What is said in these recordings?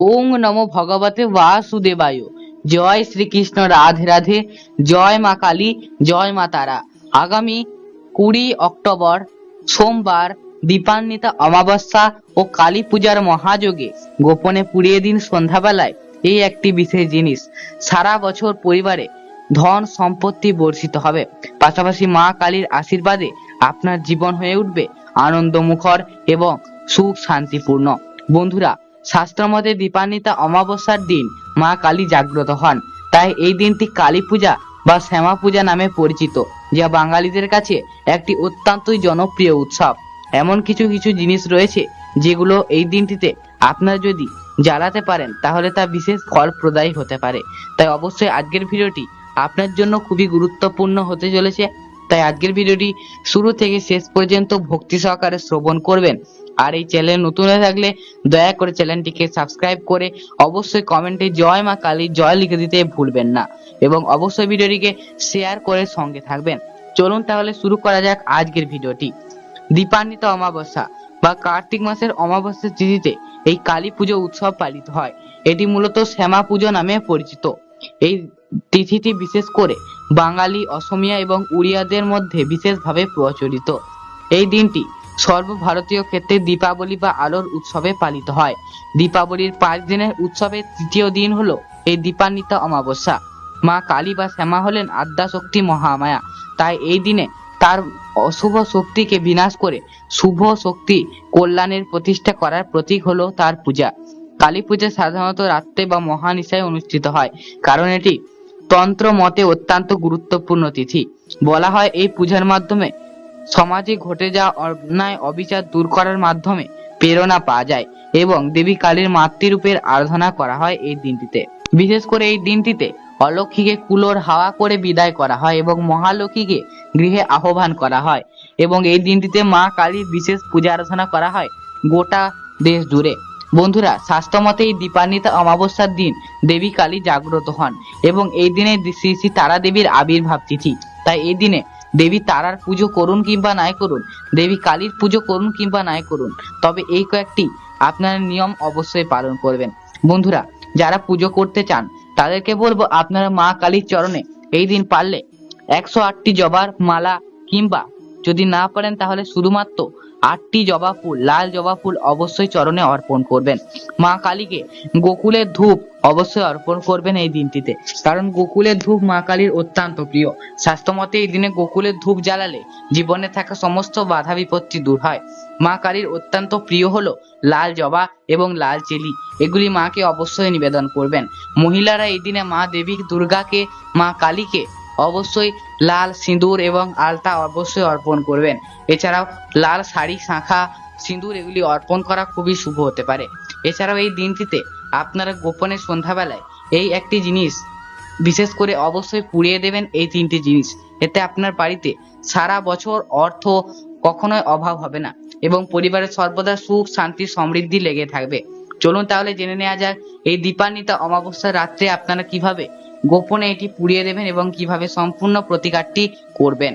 ওং নমো ভগবতে বাসুদেবায়। জয় শ্রীকৃষ্ণ রাধে রাধে, জয় মা কালী, জয় মা তারা। আগামী কুড়ি অক্টোবর সোমবার দীপান্বিতা অমাবস্যা ও কালী পূজার মহাযোগে গোপনে পুড়িয়ে দিন সন্ধ্যাবেলায় এই একটি বিশেষ জিনিস। সারা বছর পরিবারে ধন সম্পত্তি বর্ষিত হবে। পাশাপাশি মা কালীর আশীর্বাদে আপনার জীবন হয়ে উঠবে আনন্দমুখর এবং সুখ শান্তিপূর্ণ। বন্ধুরা শাস্ত্রমতে দীপান্বিতা অমাবস্যার দিন মা কালী জাগ্রত হন। তাই এই দিনটি কালী পূজা বা শ্যামা পূজা নামে পরিচিত, যা বাঙালিদের কাছে একটি অত্যন্তই জনপ্রিয় উৎসব। এমন কিছু কিছু জিনিস রয়েছে যেগুলো এই দিনটিতে আপনারা যদি জ্বালাতে পারেন, তাহলে তা বিশেষ ফল প্রদায়ী হতে পারে। তাই অবশ্যই আজকের ভিডিওটি আপনার জন্য খুবই গুরুত্বপূর্ণ হতে চলেছে। তাই আজকের ভিডিওটি শুরু থেকে শেষ পর্যন্ত ভক্তি সহকারে শ্রবণ করবেন। আর এই চ্যানেল নতুন হয়ে থাকলে দয়া করে চ্যানেলটিকে সাবস্ক্রাইব করে অবশ্যই কমেন্টে জয় মা কালী জয় লিখে দিতে ভুলবেন না এবং অবশ্যই ভিডিওটিকে শেয়ার করে সঙ্গে থাকবেন। চলুন তাহলে শুরু করা যাক আজকের ভিডিওটি দীপান্বিত অমাবস্যা বা কার্তিক মাসের অমাবস্যার তিথিতে এই কালী পুজো উৎসব পালিত হয়। এটি মূলত শ্যামা পুজো নামে পরিচিত। এই তিথিটি বিশেষ করে বাঙালি, অসমিয়া এবং উড়িয়াদের মধ্যে বিশেষভাবে প্রচলিত। এই দিনটি সর্বভারতীয় ক্ষেত্রে দীপাবলি বা আলোর উৎসবে পালিত হয়। দীপাবলির পাঁচ দিনের উৎসবের তৃতীয় দিন হলো এই দীপান্বিতা অমাবস্যা। মা কালী বা শ্যামা হলেন আদ্যা শক্তি মহামায়া। তাই এই দিনে তার অশুভ শক্তিকে বিনাশ করে শুভ শক্তি কল্যাণের প্রতিষ্ঠা করার প্রতীক হলো তার পূজা। কালী পূজা সাধারণত রাত্রে বা মহানিশায় অনুষ্ঠিত হয়, কারণ এটি তন্ত্র মতে অত্যন্ত গুরুত্বপূর্ণ তিথি। বলা হয় এই পূজার মাধ্যমে সমাজে ঘটে যাওয়া অন্যায় অবিচার দূর করার মাধ্যমে প্রেরণা পাওয়া যায় এবং দেবী কালীর মাতৃরূপের আরাধনা করা হয় এই দিনটিতে। বিশেষ করে এই দিনটিতে অলক্ষীকে কুলোর হাওয়া করে বিদায় করা হয় এবং মহালক্ষ্মীকে গৃহে আহ্বান করা হয় এবং এই দিনটিতে মা কালীর বিশেষ পূজা আরাধনা করা হয় গোটা দেশ জুড়ে। বন্ধুরা, স্বাস্থ্যমতে এই দীপান্বিতা অমাবস্যার দিন দেবী কালী জাগ্রত হন এবং এই দিনে শ্রী শ্রী তারা দেবীর আবির্ভাব তিথি। তাই এই দিনে দেবী তারার পুজো করুন কিংবা নাই করুন, দেবী কালীর পুজো করুন কিংবা নাই করুন, তবে এই কয়েকটি আপনারা নিয়ম অবশ্যই পালন করবেন। বন্ধুরা, যারা পুজো করতে চান, তাদেরকে বলব আপনারা মা কালীর চরণে এই দিন পারলে একশো আটটি জবার মালা কিংবা যদি না পারেন তাহলে শুধুমাত্র আটটি জবা ফুল, লাল জবা ফুল অবশ্যই চরণে অর্পণ করবেন। মা কালীকে গোকুলের ধূপ অবশ্যই অর্পণ করবেন এই দিনটিতে। কারণ গোকুলের ধূপ মা কালীর অত্যন্ত প্রিয়। স্বাস্থ্যমতে এই দিনে গোকুলের ধূপ জ্বালালে জীবনে থাকা সমস্ত বাধা বিপত্তি দূর হয়। মা কালীর অত্যন্ত প্রিয় হলো লাল জবা এবং লাল চেলি। এগুলি মাকে অবশ্যই নিবেদন করবেন। মহিলারা এই দিনে মা দেবী দুর্গাকে, মা কালীকে অবশ্যই লাল সিঁদুর এবং আলতা অবশ্যই অর্পণ করবেন। এছাড়াও লাল শাড়ি, শাঁখা, সিঁদুর এগুলি অর্পণ করা খুবই শুভ হতে পারে। এছাড়াও এই দিনটিতে আপনারা গোপনে সন্ধ্যাবেলায় এই একটি জিনিস, বিশেষ করে অবশ্যই পুড়িয়ে দেবেন এই তিনটি জিনিস। এতে আপনার বাড়িতে সারা বছর অর্থ কখনোই অভাব হবে না এবং পরিবারের সর্বদা সুখ, শান্তি, সমৃদ্ধি লেগে থাকবে। চলুন তাহলে জেনে নেওয়া যাক, এই দীপান্বিতা অমাবস্যার রাত্রে আপনারা কীভাবে গোপনে এটি পুড়িয়ে দেবেন এবং কীভাবে সম্পূর্ণ প্রতিকারটি করবেন।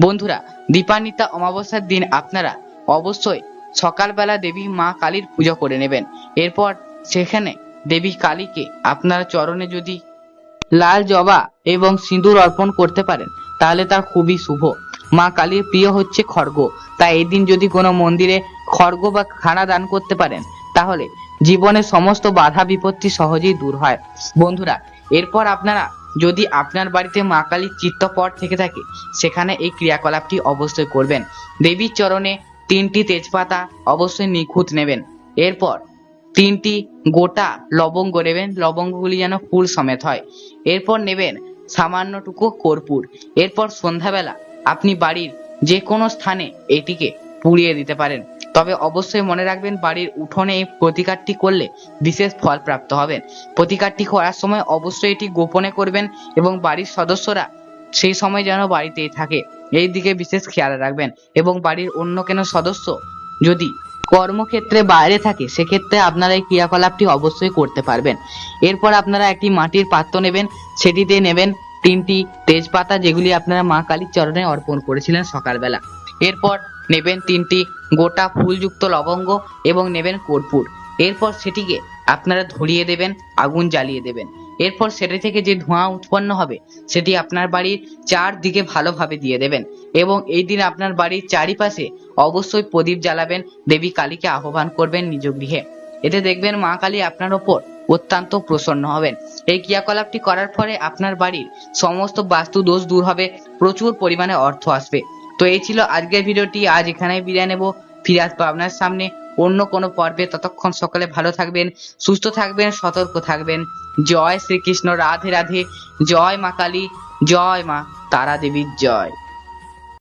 বন্ধুরা, দীপান্বিতা অমাবস্যার দিন আপনারা অবশ্যই সকালবেলা দেবী মা কালীর পুজো করে নেবেন। এরপর সেখানে দেবী কালীকে আপনার চরণে যদি লাল জবা এবং সিঁদুর অর্পণ করতে পারেন, তাহলে তা খুবই শুভ। মা কালীর প্রিয় হচ্ছে খড়গ। তাই এদিন যদি কোনো মন্দিরে খড়গ বা খানা দান করতে পারেন, তাহলে জীবনের সমস্ত বাধা বিপত্তি সহজেই দূর হয়। বন্ধুরা, এরপর আপনারা যদি আপনার বাড়িতে মা কালীর চিত্তপট থেকে থাকে, সেখানে এই ক্রিয়াকলাপটি অবশ্যই করবেন। দেবীর চরণে তিনটি তেজপাতা অবশ্যই নিখুঁত নেবেন। এরপর তিনটি গোটা লবঙ্গ নেবেন, লবঙ্গগুলি যেন ফুল সমেত হয়। এরপর নেবেন সামান্যটুকু কর্পূর। এরপর সন্ধ্যাবেলা আপনি বাড়ির যে কোনো স্থানে এটিকে পুড়িয়ে দিতে পারেন। তবে অবশ্যই মনে রাখবেন, বাড়ির উঠোনে এই প্রতিকারটি করলে বিশেষ ফল প্রাপ্ত হবেন। প্রতিকারটি করার সময় অবশ্যই এটি গোপনে করবেন এবং বাড়ির সদস্যরা সেই সময় যেন বাড়িতেই থাকে। এই দিকে বিশেষ খেয়াল রাখবেন এবং বাড়ির অন্য কোনো সদস্য যদি কর্মক্ষেত্রে বাইরে থাকে, সেক্ষেত্রে আপনারা এই ক্রিয়াকলাপটি অবশ্যই করতে পারবেন। এরপর আপনারা একটি মাটির পাত্র নেবেন, সেটিতে নেবেন তিনটি তেজপাতা যেগুলি আপনারা মা কালীর চরণে অর্পণ করেছিলেন সকালবেলা। এরপর নেবেন তিনটি গোটা ফুলযুক্ত লবঙ্গ এবং নেবেন কর্পূর। এরপর সেটিকে আপনারা ধরিয়ে দেবেন, আগুন জ্বালিয়ে দেবেন। এরপর সেটি থেকে যে ধোঁয়া উৎপন্ন হবে, সেটি আপনার বাড়ির চারদিকে ভালোভাবে দিয়ে দেবেন এবং এই দিন আপনার বাড়ির চারিপাশে অবশ্যই প্রদীপ জ্বালাবেন। দেবী কালীকে আহ্বান করবেন নিজ গৃহে। এতে দেখবেন মা কালী আপনার ওপর অত্যন্ত প্রসন্ন হবেন। এই ক্রিয়াকলাপটি করার পরে আপনার বাড়ির সমস্ত বাস্তু দোষ দূর হবে, প্রচুর পরিমাণে অর্থ আসবে। তো এই ছিল আজকের ভিডিওটি। আজ এখানেই বিদায় নেব। ফিরে আসব আপনার সামনে। অন্য কোনো পর্বে ততক্ষণ সকলে ভালো থাকবেন, সুস্থ থাকবেন, সতর্ক থাকবেন। জয় শ্রীকৃষ্ণ, রাধে রাধে, জয় মা কালী, জয় মা তারা দেবীর জয়।